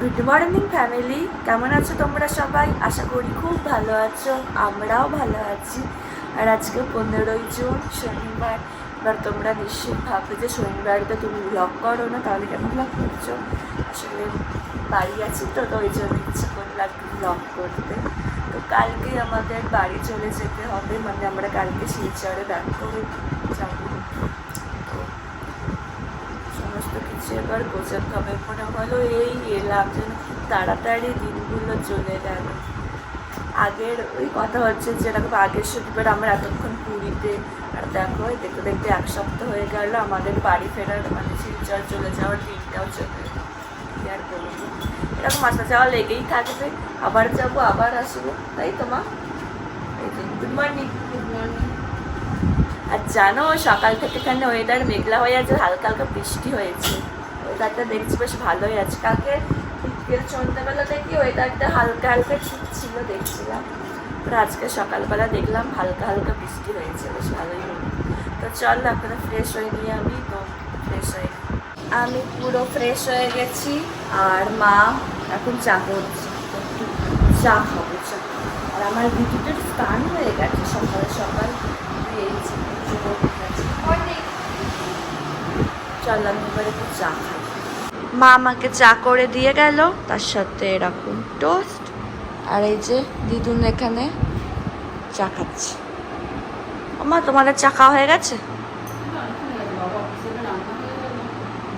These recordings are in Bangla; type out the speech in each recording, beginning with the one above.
গুড মর্নিং ফ্যামিলি কেমন আছো তোমরা সবাই? আশা করি খুব ভালো আছো, আমরাও ভালো আছি। আর আজকে পনেরোই জুন, শনিবার। এবার তোমরা নিশ্চয়ই ভাববে যে শনিবারটা তুমি ব্লগ করো না, তাহলে কেন ব্লগ করছ? আসলে বাড়ি আছি তো তো ওই জন্য ইচ্ছে করলাম ব্লগ করতে। তো কালকে আমাদের বাড়ি চলে যেতে হবে মানে আমরা কালকে শিলচরে ব্যাক করে যাব তো সমস্ত এবার গোছাতে হবে মনে হলো এই এলাম যেন তাড়াতাড়ি দিনগুলো চলে গেল। আগের ওই কথা হচ্ছে যেরকম আগের শনিবার আমরা এতক্ষণ পুরীতে, আর দেখো দেখতে দেখতে এক সপ্তাহ হয়ে গেল, আমাদের বাড়ি ফেরার মানে শিলচর চলে যাওয়ার দিনটাও চলে আর বলব? এরকম আসা যাওয়া লেগেই থাকবে। আবার যাব, আবার আসব, তাই তো মা? গুড মর্নিং গুড মর্নিং আর জানো, সকাল থেকে এখানে ওয়েদার মেঘলা হয়ে আছে, হালকা হালকা বৃষ্টি হয়েছে। ওয়েদারটা দেখছি, বেশ ভালোই আছে। কালকে বিকেল সন্ধ্যাবেলা দেখি ওয়েদারটা হালকা হালকা ঠিক ছিল, দেখছিলাম। তো আজকে সকালবেলা দেখলাম হালকা হালকা বৃষ্টি হয়েছে, বেশ ভালোই হলো। তো চল এখন ফ্রেশ হয়ে নিয়ে আমি তো ফ্রেশ হয়ে আমি পুরো ফ্রেশ হয়ে গেছি, আর মা এখন চা করছে। একটু চা খাব, চা। আর আমার দিদিটার স্নান হয়ে গেছে সকাল সকাল। এই। চল, আমি এবার একটু চা মা আমাকে চা করে দিয়ে গেল, তার সাথে এরকম টোস্ট আর এই যে দিদুন এখানে চা খাচ্ছে। মা তোমাদের চা খাওয়া হয়ে গেছে?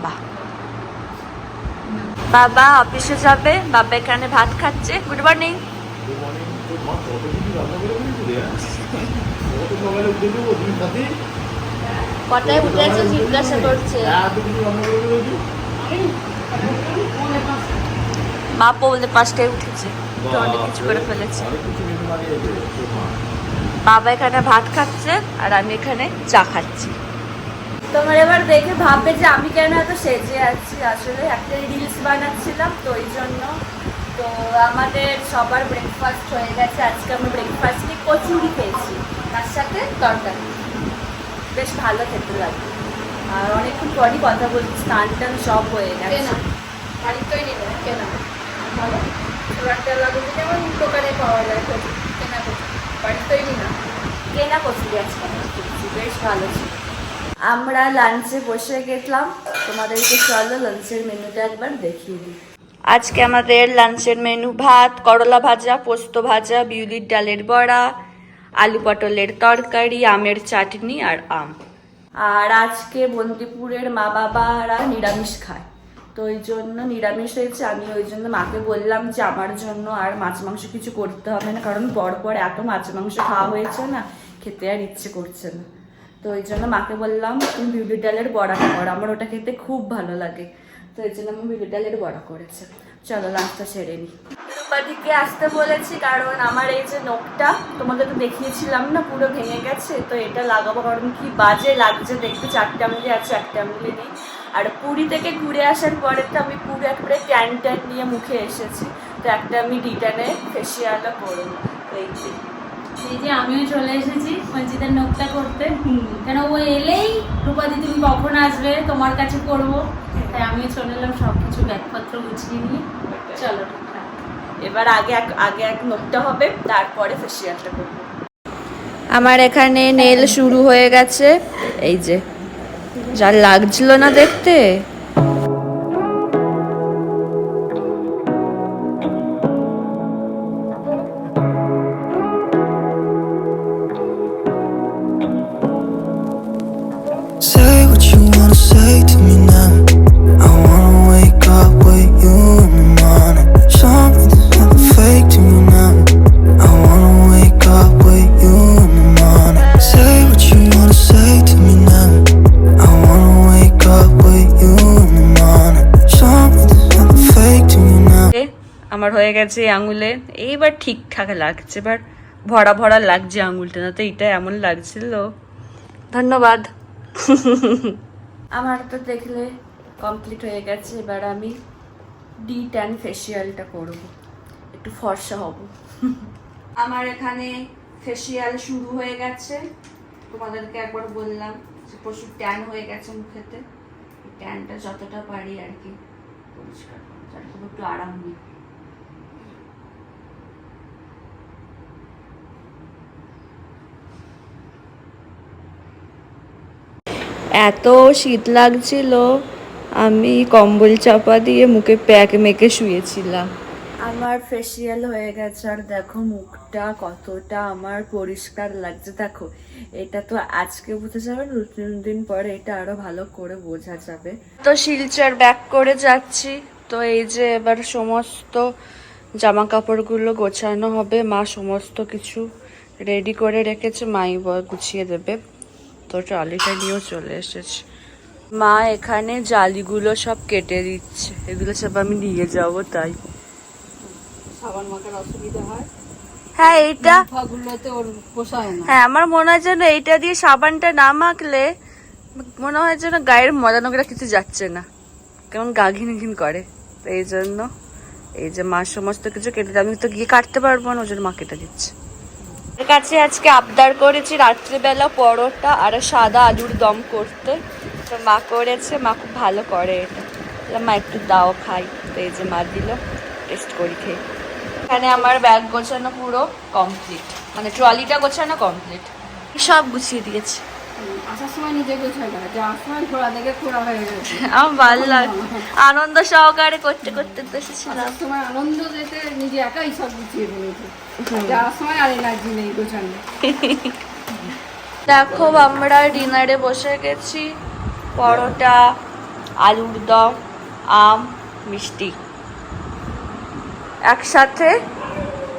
বাহ। বাবা অফিসে যাবে, বাবা এখানে ভাত খাচ্ছে। গুড মর্নিং কটায় উঠেছে জিজ্ঞাসা করছে। মা পৌনে পাঁচটায় উঠেছে। তো অনেক কিছু করে ফেলেছে বাবা এখানে ভাত খাচ্ছে আর আমি এখানে চা খাচ্ছি। তোমার এবার দেখে ভাববে যে আমি কেন এত সেজে আছি। আসলে একটা রিলস বানাচ্ছিলাম তো ওই জন্য। তো আমাদের সবার ব্রেকফাস্ট হয়ে গেছে। আজকে আমরা ব্রেকফাস্টে কচুরি খেয়েছি। তার সাথে তরকারি। বেশ ভালো খেতে লাগে। আর অনেকক্ষণ পরই কথা বলছি স্নান টান সব হয়ে গেছে। বাড়ির তৈরি না কেনা। ভালো। এবারটা লাগুন যেমন দোকানে পাওয়া যায় কেনা বাড়ির তৈরি না কেনা আজকে বেশ ভালো ছিল। আমরা লাঞ্চে বসে গেলাম তোমাদেরকে চলো লাঞ্চের মেনুটা একবার দেখিয়ে দিই। আজকে আমাদের লাঞ্চের মেনু ভাত করলা ভাজা পোস্ত ভাজা বিউলির ডালের বড়া আলু পটলের তরকারি, আমের চাটনি আর আম। আর আজকে বন্দিপুরের মা বাবারা নিরামিষ খায়। তো ওই জন্য নিরামিষ হয়েছে, আমি ওই জন্য মাকে বললাম যে আমার জন্য আর মাছ মাংস কিছু করতে হবে না, কারণ পর পর এত মাছ মাংস খাওয়া হয়েছে না, খেতে আর ইচ্ছে করছে না। তো ওই জন্য মাকে বললাম, তুমি বিউলির ডালের বড়াটা করো, আমার ওটা খেতে খুব ভালো লাগে। তো এই জন্য আমি বিউলির ডালের বড়া করেছে। চলো লাঞ্চটা সেরে নিই রূপাদিকে আসতে বলেছি কারণ আমার এই যে নখটা তোমাদের তো দেখিয়েছিলাম না পুরো ভেঙে গেছে তো এটা লাগাবো কারণ কি বাজে লাগছে দেখতে চারটে আঙুলি আছে একটা আঙুলি নেই। আর পুরী থেকে ঘুরে আসার পরে তো আমি পুরো একবারে ট্যান ট্যান নিয়ে মুখে এসেছি তো একটা আমি ডিটানে ফেসিয়ালও করব তো এই যে। আমিও চলে এসেছি মঞ্জিদের নোকটা করতে। কেন ও এলেই রূপাদি তুমি কখন আসবে? তোমার কাছে করব। তাই আমিও চলে এলাম সব কিছু ব্যাগপত্র গুছিয়ে নিয়ে। চলো। এবার আগে এক আগে এক নোটটা হবে, তারপরে ফেসিয়ালটা করব। আমার এখানে নেল শুরু হয়ে গেছে। এই যে, যা লাগছিল না দেখতে? আমার হয়ে গেছে এই আঙুলে। এইবার ঠিকঠাক লাগছে এবার ভরা ভরা লাগছে আঙুলটা না তো এটা এমন লাগছিল। ধন্যবাদ। আমার তো দেখলে কমপ্লিট হয়ে গেছে এবার আমি ডি ট্যান ফেসিয়ালটা করব। একটু ফর্সা হব। আমার এখানে ফেসিয়াল শুরু হয়ে গেছে। তোমাদেরকে একবার বললাম যে প্রচুর ট্যান হয়ে গেছে মুখেতে। ট্যানটা যতটা পারি আর কি পরিষ্কার তবু একটু আরাম নিই। এত শীত লাগছিল, আমি কম্বল চাপা দিয়ে মুখে প্যাক মেখে শুয়েছিলাম। আমার ফেসিয়াল হয়ে গেছে, আর দেখো মুখটা কতটা আমার পরিষ্কার লাগছে। দেখো, এটা তো আজকে বোঝা যাবে দু তিন দিন পরে এটা আরও ভালো করে বোঝা যাবে। তো শিলচর ব্যাক করে যাচ্ছি। তো এই যে এবার সমস্ত জামা কাপড়গুলো গোছানো হবে, মা সমস্ত কিছু রেডি করে রেখেছে, মাই গুছিয়ে দেবে। তো ট্রলিটা নিয়েও চলে এসেছে। মা এখানে জালিগুলো সব কেটে দিচ্ছে। এগুলো সব আমি নিয়ে যাব তাই। সাবান মাখার অসুবিধা হয়? হ্যাঁ এইটা হ্যাঁ আমার মনে হয় যেন এইটা দিয়ে সাবানটা না মাখলে মনে হয় যেন গায়ের মজা নোংরা কিছু যাচ্ছে না। কেমন গা ঘিন ঘিন করে। তো এই জন্য এই যে মা সমস্ত কিছু কেটে। আমি তো গিয়ে কাটতে পারব না ওই জন্য মা কেটে দিচ্ছে। কাছে আজকে আবদার করেছি রাত্রিবেলা পরোটা আর সাদা আলুর দম করতে। তো মা করেছে, মা খুব ভালো করে এটা। মা, একটু দাও, খাই। তো এই যে মা দিল, টেস্ট করি খেয়ে। এখানে আমার ব্যাগ গোছানো পুরো কমপ্লিট মানে ট্রলিটা গোছানো কমপ্লিট সব গুছিয়ে দিয়েছি। আমার ভালো লাগে। আনন্দ সহকারে করতে করতে তো এসেছিলাম। সময় আনন্দ যেতে নিজে একাই সব গুছিয়ে ফেলেছে। যাওয়ার সময় আর এনার্জি নেই গোছানো দেখো আমরা ডিনারে বসে গেছি। পরোটা আলুর দম আম মিষ্টি। একসাথে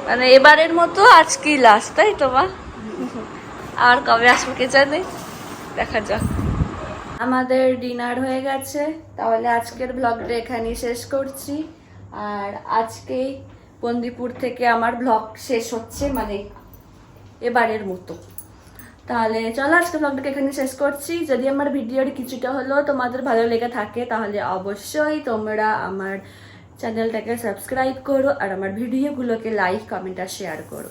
মানে এবারের মতো আজকেই লাস্ট তাই তোমার আর কবে আসব কে জানে? দেখা যাক। আমাদের ডিনার হয়ে গেছে। তাহলে আজকের ব্লগটা এখানেই শেষ করছি। আর আজকেই বন্দিপুর থেকে আমার ব্লগ শেষ হচ্ছে মানে এবারের মতো। তাহলে চলো আজকে ব্লগটাকে এখানে শেষ করছি। যদি আমার ভিডিওর কিছুটা হলেও তোমাদের ভালো লেগে থাকে, তাহলে অবশ্যই তোমরা আমার চ্যানেলটাকে সাবস্ক্রাইব করো আর আমার ভিডিওগুলোকে লাইক কমেন্ট আর শেয়ার করো।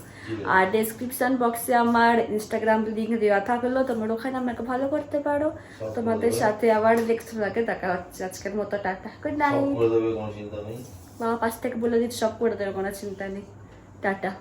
আর ডেসক্রিপশন বক্সে আমার ইনস্টাগ্রাম লিঙ্ক দেওয়া থাকল তোমরা ওখানে আমাকে ভালো করতে পারো। তোমাদের সাথে আবার নেক্সট ব্লগে দেখা হচ্ছে। আজকের মতো টাটা। গুড নাইট বাবা পাশ থেকে বলে দিচ্ছি সব করে দেবে কোনো চিন্তা নেই। টাটা।